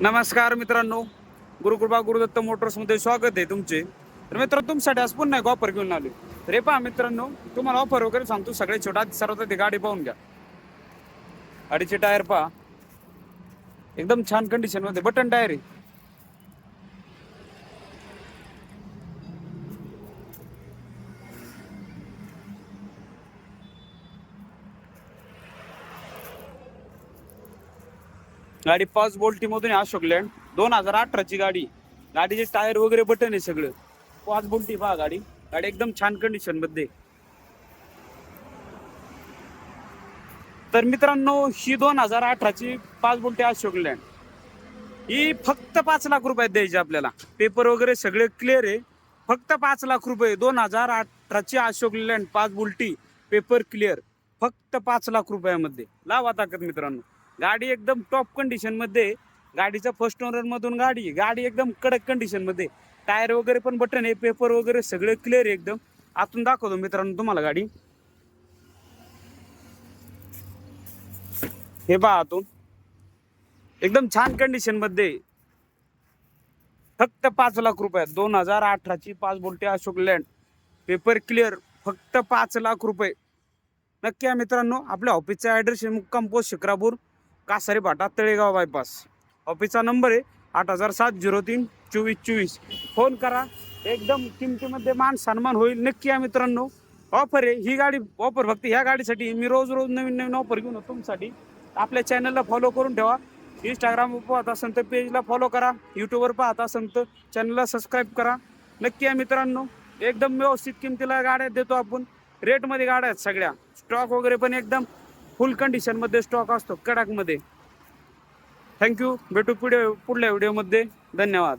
नमस्कार मित्रांनो. गुरुकृपा गुरुदत्त मोटर्समध्ये स्वागत आहे तुमचे. तर मित्र तुमच्यासाठी आज पुन्हा एक ऑफर घेऊन आले तर हे पहा मित्रांनो तुम्हाला ऑफर वगैरे सांगतो. सगळे छोटा सर्वात ती गाडी पाहून घ्या. गाडीचे टायर पहा. एकदम छान कंडिशनमध्ये बटन टायर आहे. गाडी पाच बोल्टी मधून आहे अशोक लँड दोन हजार अठराची गाडी. गाडीचे टायर वगैरे बटन आहे सगळं. पाच बोल्टी पहा गाडी. गाडी एकदम छान कंडिशनमध्ये. तर मित्रांनो ही दोन हजार अठराची पाच बोल्टी अशोक लँड ही फक्त पाच लाख रुपयात द्यायची आपल्याला. पेपर वगैरे सगळे क्लिअर आहे. फक्त पाच लाख रुपये. दोन हजार अठराची अशोक लँड पाच बुलटी. पेपर क्लिअर फक्त पाच लाख रुपयामध्ये. लावा ताकद मित्रांनो. गाडी एकदम टॉप कंडिशनमध्ये गाडीचा फर्स्ट ओनर मधून गाडी गाडी एकदम कडक कंडिशनमध्ये टायर वगैरे पण बटन आहे. पेपर वगैरे सगळे क्लिअर एकदम. आतून दाखवतो मित्रांनो तुम्हाला गाडी. हे पहा आतून. एकदम छान कंडिशनमध्ये फक्त पाच लाख रुपये. दोन हजार अठराची पाच बोलते अशोक लँड पेपर क्लिअर फक्त पाच लाख रुपये. नक्की या मित्रांनो आपल्या ऑफिसचा ॲड्रेस आहे मुक्काम पोस्ट शिक्रापूर. कासारी पाटा तळेगाव बायपास ऑफिसचा नंबर आहे आठ हजार सात झिरो तीन चोवीस चोवीस. फोन करा. एकदम किमतीमध्ये मान सन्मान होईल नक्की या मित्रांनो. ऑफर आहे. ही गाडी ऑफर फक्त ह्या गाडीसाठी. मी रोज रोज नवीन नवीन ऑफर घेऊन तुमसाठी तुमच्यासाठी. आपल्या चॅनलला फॉलो करून ठेवा. इंस्टाग्रामवर पाहत असेल तर पेजला फॉलो करा. यूट्यूबवर पाहत असेल तर चॅनलला सबस्क्राईब करा. नक्की या मित्रांनो. एकदम व्यवस्थित किमतीला गाड्या देतो आपण. रेटमध्ये गाड्या आहेत सगळ्या. स्टॉक वगैरे पण एकदम फुल कंडिशनमध्ये स्टॉक असतो कडाकमध्ये. थँक्यू भेटू पुढे पुढल्या व्हिडिओमध्ये धन्यवाद.